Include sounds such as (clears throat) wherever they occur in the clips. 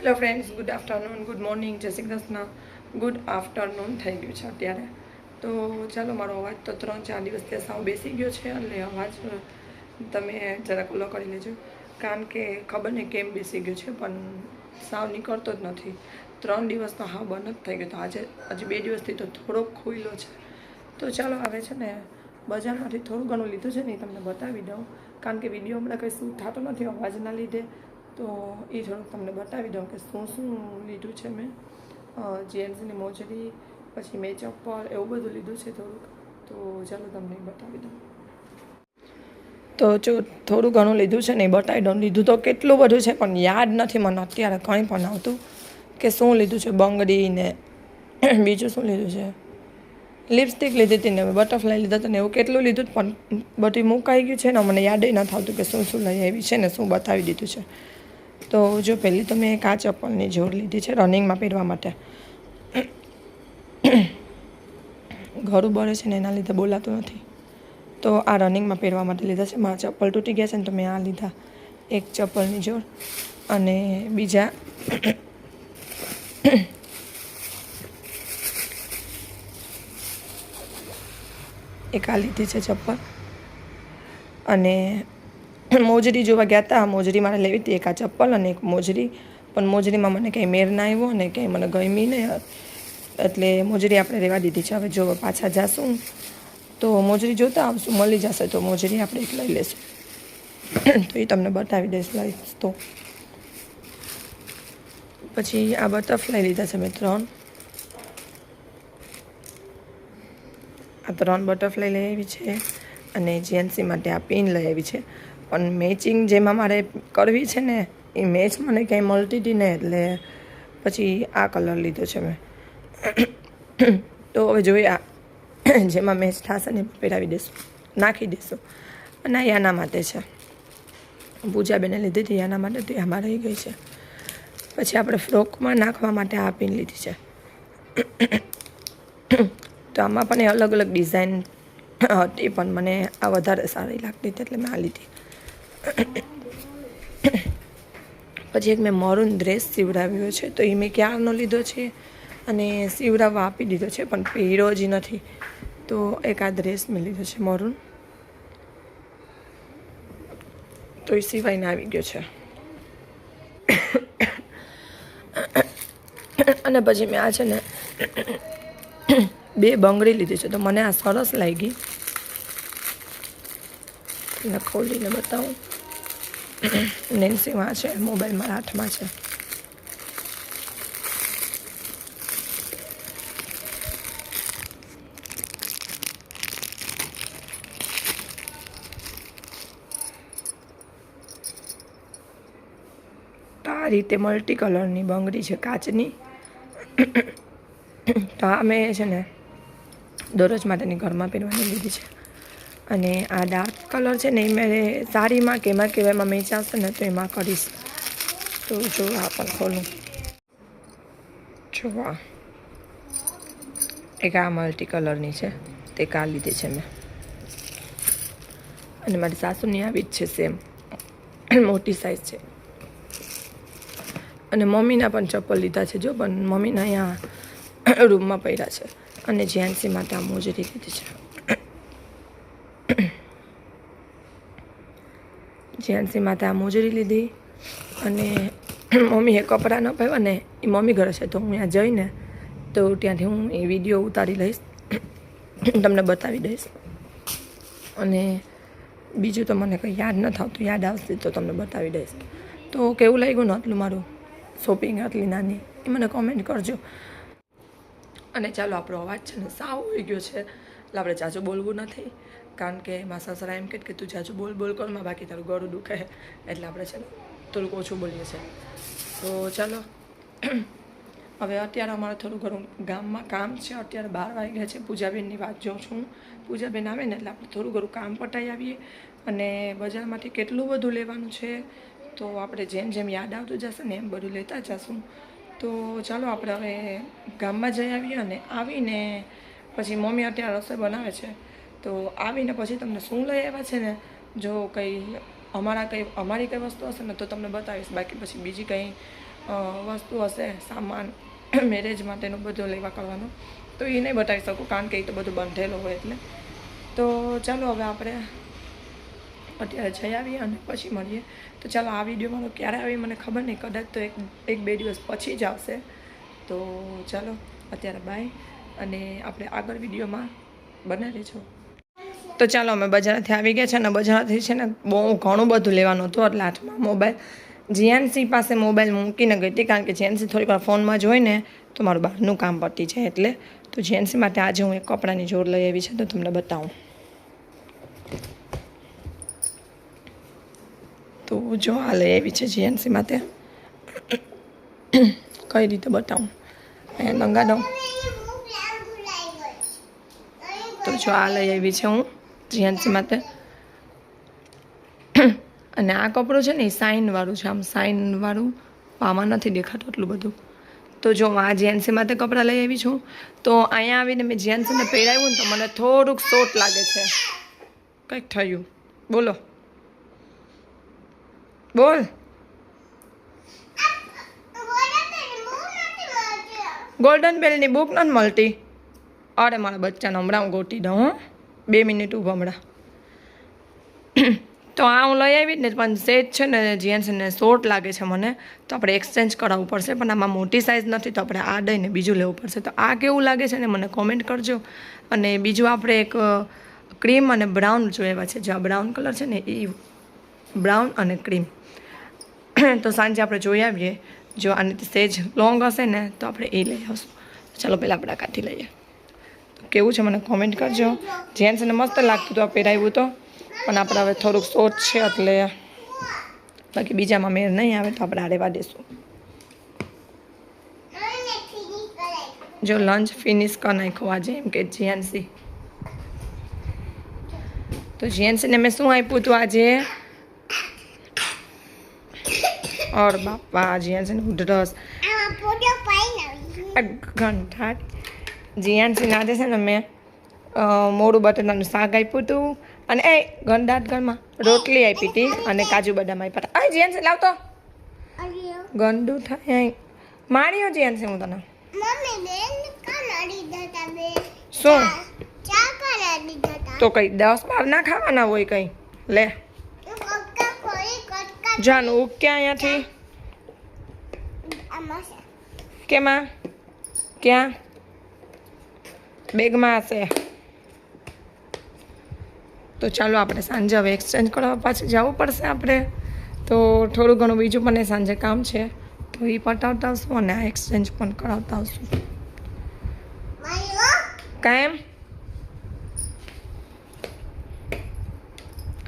Hello friends good afternoon good morning જય Shri Krishna. Good afternoon થઈ ગયું છે અત્યારે. તો ચાલો, મારો અવાજ તો ત્રણ ચાર દિવસથી સાવ બેસી ગયો છે એટલે અવાજ તમે જરાક ઓલો કરી લેજો. કારણ કે ખબર નહીં કેમ બેસી ગયો છે, પણ સાવ નીકળતો જ નથી. ત્રણ દિવસ તો હા બંધ જ થઈ ગયો તો આજે હજી બે દિવસથી તો થોડોક ખુલ્લો છે. તો ચાલો, હવે છે ને બજારમાંથી થોડું ઘણું લીધું છે ને તમને બતાવી દઉં. કારણ કે વીડિયો હમણાં કંઈ શું થતો નથી અવાજના લીધે. તો એ થોડુંક તમને બતાવી દઉં કે શું શું લીધું છે મેં. જેન્ટ્સની મોજડી, પછી મેં ચપ્પલ એવું બધું લીધું છે થોડુંક. તો ચાલો તમને બતાવી દઉં. તો જો થોડું ઘણું લીધું છે ને એ બતાવી દઉં. લીધું તો કેટલું બધું છે પણ યાદ નથી મને અત્યારે કંઈ પણ આવતું કે શું લીધું છે, બંગડી ને (clears throat) બીજું શું લીધું છે. લિપસ્ટિક લીધી હતી ને બટરફ્લાય લીધા હતા ને એવું કેટલું લીધું પણ બધું મુકાઈ ગયું છે ને, મને યાદ નથી આવતું કે શું શું લઈ આવી છે ને શું બતાવી દીધું છે. તો જો પહેલી તો મેં આ ચપ્પલની જોડ લીધી છે રનિંગમાં પહેરવા માટે. ઘરું બળે છે ને એના લીધે બોલાતું નથી. તો આ રનિંગમાં પહેરવા માટે લીધા છે. મારા ચપ્પલ તૂટી ગયા છે ને તો મેં આ લીધા એક ચપ્પલની જોડ અને બીજા એક આ લીધી છે ચપ્પલ. અને (coughs) મોજડી જોવા ગયા હતા મોજડી મારે લેવી હતી એક આ ચપ્પલ અને એક મોજડી પણ મોજડીમાં મને કંઈ મેર ના આવ્યો ને કંઈ મને ગમી નહીં. એટલે મોજડી આપણે રહેવા દીધી છે. હવે જો પાછા જાશું, તો મોજડી જોતા આવશું. મળી જશે તો મોજડી આપણે એક લઈ લેશું. (coughs) તો એ તમને બતાવી દઈશ લઈશ તો પછી આ બટરફ્લાય લીધા છે મેં ત્રણ. આ ત્રણ બટરફ્લાય લઈ આવી છે. અને જેન્સી માટે આ પિન લઈ આવી છે. પણ મેચિંગ જેમાં મારે કરવી છે ને, એ મેચ મને ક્યાંય મળતી હતી ને, એટલે પછી આ કલર લીધો છે મેં. તો હવે જોઈએ આ, જેમાં મેચ થશે ને પહેરાવી દઈશું નાખી દઈશું અને આ યાના માટે છે. પૂજાબેને લીધી હતી યાના માટે, તો આમાં રહી ગઈ છે. પછી આપણે ફ્રોકમાં નાખવા માટે આ પિન લીધી છે. તો આમાં પણ એ અલગ અલગ ડિઝાઇન હતી, પણ મને આ વધારે સારી લાગતી હતી, એટલે મેં આ લીધી. (coughs) પછી એક મેં મરૂન ડ્રેસ સીવડાવ્યો છે, તો એ મેં ક્યારનો લીધો છે? અને સીવડાવવા આપી દીધો છે, પણ પહેરો જ નથી. તો એક આ ડ્રેસ મેં લીધો છે, મરૂન. તો એ સિવાયને આવી ગયો છે. (coughs) અને પછી મેં આ છે ને (coughs) બે બંગડી લીધી છે, તો મને આ સરસ લાગી. એને ખોલીને બતાવું. (coughs) નેન્સીમાં છે મોબાઈલ મારા હાથમાં છે. આ રીતે મલ્ટી કલરની બંગડી છે કાચની. (coughs) તો આ મેં છે ને દરરોજ માટેની ઘરમાં પહેરવાની લીધી છે. અને આ ડાર્ક કલર છે ને એ મેં સાડીમાં કે એમાં કે એમાં મેચાશે ને તો એમાં કરીશ. તો જો આ પણ ખોલું. જો આ. એક આ મલ્ટી કલરની છે. તે કા લીધી છે મેં. અને મારી સાસુની આવી જ છે સેમ મોટી સાઈઝ છે. અને મમ્મીના પણ ચપ્પલ લીધા છે જો, પણ મમ્મીના અહીંયા રૂમમાં પડ્યા છે. અને જ્યાંસી માટે મોજરી લીધી છે. જેન્સી માતા આ મોજરી લીધી અને મમ્મીએ કપડાં ન પાવ્યા ને એ મમ્મી ઘરે છે તો હું ત્યાં જઈને તો ત્યાંથી હું એ વીડિયો ઉતારી લઈશ. તમને બતાવી દઈશ. અને બીજું તો મને કંઈ યાદ ન થતું, યાદ આવશે તો તમને બતાવી દઈશ. તો કેવું લાગ્યું ને આટલું મારું શોપિંગ આટલી નાની? એ મને કોમેન્ટ કરજો. અને ચાલો, આપણો અવાજ છે ને સાવ હોઈ ગયો છે. એટલે આપણે જાજુ બોલવું નથી. કારણ કે મારા સાસરા એમ કહે કે તું જાજુ બોલ બોલ કરમાં બાકી તારું ગળું દુખે. એટલે આપણે ચાલો થોડુંક ઓછું બોલીએ છીએ. તો ચાલો, (clears throat) હવે અત્યારે અમારે થોડું ઘણું ગામમાં કામ છે. અત્યારે બાર વાગ્યા છે. પૂજાબેનની વાત જોઉં છું. પૂજાબેન આવે ને એટલે આપણે થોડું ઘણું કામ પટાઈ આવીએ. અને બજારમાંથી કેટલું બધું લેવાનું છે, તો આપણે જેમ જેમ યાદ આવતું જશે ને એમ બધું લેતા જશું. તો ચાલો, આપણે હવે ગામમાં જઈ આવીએ અને આવીને પછી મમ્મી અત્યારે રસોઈ બનાવે છે, તો આવીને પછી તમને શું લઈ આવ્યા છે ને? જો કંઈ અમારા કંઈ, અમારી કંઈ વસ્તુ હશે ને તો તમને બતાવીશ. બાકી પછી બીજી કંઈ વસ્તુ હશે, સામાન, મેરેજ માટેનું બધું લેવા કરવાનું, તો એ નહીં બતાવી શકું, કારણ કે એ તો બધું બંધેલું હોય એટલે. તો ચાલો હવે આપણે અત્યારે જઈ આવીએ અને પછી મળીએ. તો ચાલો આ વીડિયો મારો ક્યારે આવી મને ખબર નહીં, કદાચ તો એક એક બે દિવસ પછી જ આવશે. તો ચાલો, અત્યારે બાય અને આપણે આગળ વિડીયોમાં બનાવી રહેજો તો ચાલો, અમે બજારથી આવી ગયા છે અને બજારથી છે ને બહુ ઘણું બધું લેવાનું હતું એટલે હાથમાં મોબાઈલ જીએનસી પાસે મોબાઈલ મૂકીને ગઈ હતી. કારણ કે જીએનસી થોડીક વાર ફોનમાં જોઈને તો મારું બહારનું કામ પતી જાય એટલે. તો જીએનસી માટે આજે હું એક કપડાની જોડ લઈ આવી છે તો તમને બતાવું. તો જો આ લઈ આવી છે જીએનસી માટે. કઈ રીતે બતાવું? અહીંયા દઉં તો જો આ લઈ આવી છે હું જીએનસી માટે. (clears throat) અને આ કપડું છે ને એ સાઇનવાળું છે. આમ સાઇનવાળું આમાં નથી દેખાતું એટલું બધું. તો જો હું આ જીએનસી માટે કપડાં લઈ આવી છું તો અહીંયા આવીને મેં જીએનસીને પહેરાવ્યું ને તો મને થોડુંક શોટ લાગે છે. કંઈક થયું. બોલો. બોલ. ગોલ્ડન બેલની બુક નથી મળતી. અરે મારા બચ્ચાને હમણાં હું ગોટી દઉં, હં. બે મિનિટ ઊભો હમણાં. (clears throat) તો આ હું લઈ આવી ને, પણ સેજ છે ને, જીએનસીને શોર્ટ લાગે છે મને. તો આપણે એક્સચેન્જ કરાવવું પડશે, પણ આમાં મોટી સાઇઝ નથી, તો આપણે આ દઈને બીજું લેવું પડશે. તો આ કેવું લાગે છે ને, મને કોમેન્ટ કરજો. અને બીજું આપણે એક ક્રીમ અને બ્રાઉન જોયા છે. જો આ બ્રાઉન કલર છે ને, એ બ્રાઉન અને ક્રીમ (clears throat) તો સાંજે આપણે જોઈ આવીએ. જો આની સેજ લોંગ હશે ને, તો આપણે એ લઈ આવશું. ચાલો, પહેલાં આપણે કાઠી લઈએ. કેવું છે મને કોમેન્ટ કરજો. જેન્ટ્સને મસ્ત લાગતું હતું આ પહેરાવ્યું તો. પણ આપણે હવે થોડુંક શોર્ટ છે એટલે બાકી બીજામાં મેળ નહીં આવે તો આપણે આ રહેવા દઈશું જો લંચ ફિનિશ કરી નાખ્યો આજે એમ કે જીએનસી તો જીએનસીને મેં શું આપ્યું હતું આજે? ઓર બાપા જીએનસીને ઉધરસ. આ ઘંટા જીએનસીને છે ને મેં મોડું બટેટાનું શાક આપ્યું હતું અને એ ગંડાટ ઘરમાં રોટલી આપી હતી અને કાજુ બદામ આપ્યા હતા અહીં જીએનસી લાવતો. ગંદુ થાય અહીં. માર્યો જીએનસી હું તને. શું? તો કઈ દસ બાર ના ખાવાના હોય કઈ. લે. જાનું ક્યાં અહીંયાથી કેમાં? ક્યાં? બેગમાં હશે. તો ચાલો આપણે સાંજે હવે એક્સચેન્જ કરવા પાછું જવું પડશે આપણે. તો થોડું ઘણું બીજું પણ એ સાંજે કામ છે. તો એ પટાવતા આવશું અને આ એક્સચેન્જ પણ કરાવતા આવશું કાયમ?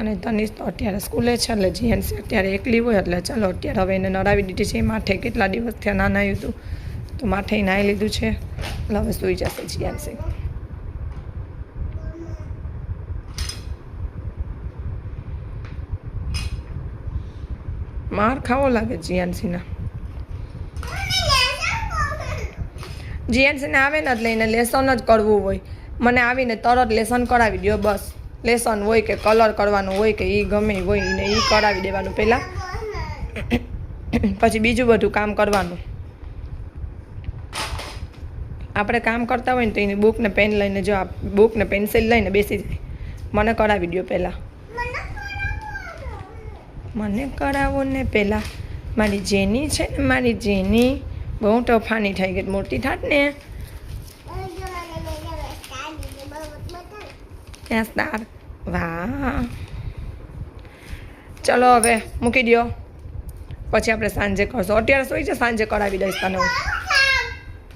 અને તનિષ તો અત્યારે સ્કૂલે છે, એટલે જીએનસી અત્યારે એકલી હોય, એટલે ચાલો અત્યારે હવે એને નડાવી દીધી છે. એ માથે કેટલા દિવસ થયા ના આવ્યું હતું. તો માથે નાહી લીધું છે. એટલે હવે સૂઈ જશે જીએનસી. માર ખાવો લાગે જીયાનસીના. જીયાનસીને આવે ને એટલે લઈને લેસન જ કરવું હોય. મને આવીને તરત લેસન કરાવી દો બસ. લેસન હોય કે કલર કરવાનું હોય કે એ ગમે હોય એને એ કરાવી દેવાનું પહેલાં પછી બીજું બધું કામ કરવાનું. આપણે કામ કરતા હોય ને તો એની બુક ને પેન લઈને જો બુક ને પેન્સિલ લઈને બેસી જાય. મને કરાવી દો પહેલાં મને કરાવો ને પહેલાં મારી જેની છે ને મારી જેની બહુ તોફાની થઈ ગઈ. મોટી થાત ને. ત્યાં સ્ટાર વાહ. ચલો હવે મૂકી દો પછી આપણે સાંજે કરશું. અત્યારે સોઈ છે સાંજે કરાવી દઈશ તને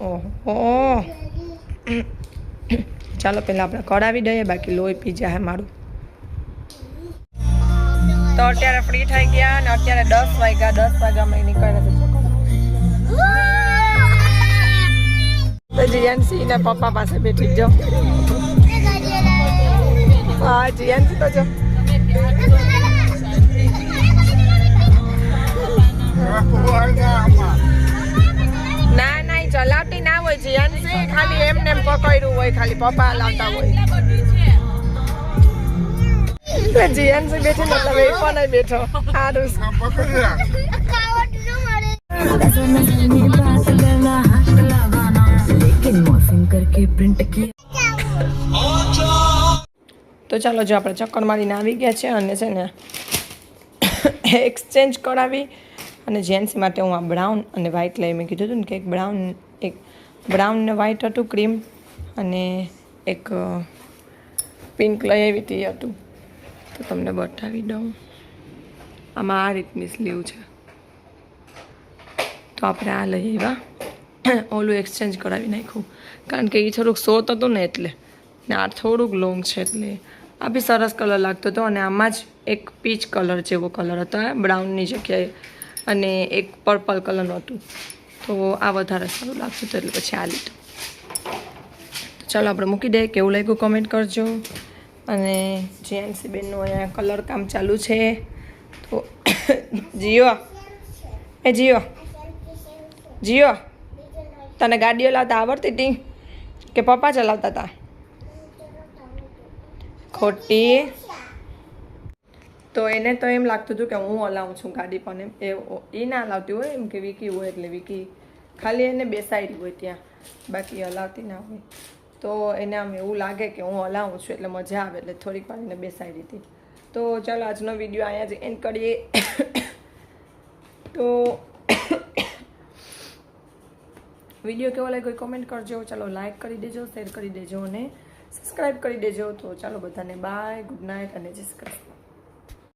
ઓહો. ચાલો પહેલાં આપણે કરાવી દઈએ. બાકી લોહી પી જાય મારું. તો અત્યારે ફ્રી થઈ ગયા અને અત્યારે દસ વાગ્યા દસ વાગ્યા અમે નીકળ્યા છે જીએનસી ને પપ્પા પાસે બેઠી જો હા, જીએનસી તો જો. ના ના ચલાવતી ના હોય, જીએનસી ખાલી એમને એમ પકડ્યું હોય, ખાલી પપ્પા લાવતા હોય. જીએન સે બેઠો મતલબ એ બેઠો હારું કાવટ ન પ્રિન્ટ કી તો ચાલો જો આપણે ચક્કર મારીને આવી ગયા છે અને છે ને એક્સચેન્જ કરાવી. અને જેન્ટ્સ માટે હું આ બ્રાઉન અને વ્હાઇટ લઈ મેં કીધું હતું ને કે એક બ્રાઉન એક બ્રાઉન ને વ્હાઇટ હતું ક્રીમ અને એક પિંક લઈ આવી હતી હતું. તો તમને બતાવી દઉં. આમાં આ રીતની સ્લીવ છે. તો આપણે આ લઈ આવ્યા. ઓલું એક્સચેન્જ કરાવી નાખ્યું. કારણ કે એ થોડુંક શોર્ટ હતું ને એટલે. ને આ થોડુંક લોંગ છે એટલે. આ બી સરસ કલર લાગતો હતો અને આમાં જ એક પીચ કલર જેવો કલર હતો બ્રાઉનની જગ્યાએ. અને એક પર્પલ કલરનું હતું. તો આ વધારે સારું લાગતું હતું એટલે પછી આ લીધું. ચાલો આપણે મૂકી દઈએ. કેવું લાગ્યું કમેન્ટ કરજો. અને જેન્સી બેનનું અહીંયા કલર કામ ચાલુ છે. તો (coughs) જીઓ, એ જીઓ જીઓ, તને ગાડીઓ લાવતા આવડતી હતી કે પપ્પા ચલાવતા હતા ખોટી. તો એને તો એમ લાગતું હતું કે હું હલાવું છું ગાડી પણ એમ, એ એ ના હલાવતી હોય એમ કે વિકી હોય એટલે વિકી ખાલી એને બેસાડી હોય ત્યાં. બાકી હલાવતી ના હોય. તો એને આમ એવું લાગે કે હું હલાવું છું, એટલે મજા આવે, એટલે થોડીક વાર એને બેસાડી હતી તો ચાલો, આજનો વીડિયો અહીંયા જ એન્ડ કરીએ. તો વીડિયો કેવો લાગ્યો કોમેન્ટ કરજો. ચાલો લાઈક કરી દેજો શેર કરી દેજો અને સબસ્ક્રાઈબ કરી દેજો. તો ચાલો, બધાને બાય ગુડ નાઇટ અને જય શ્રી કૃષ્ણ.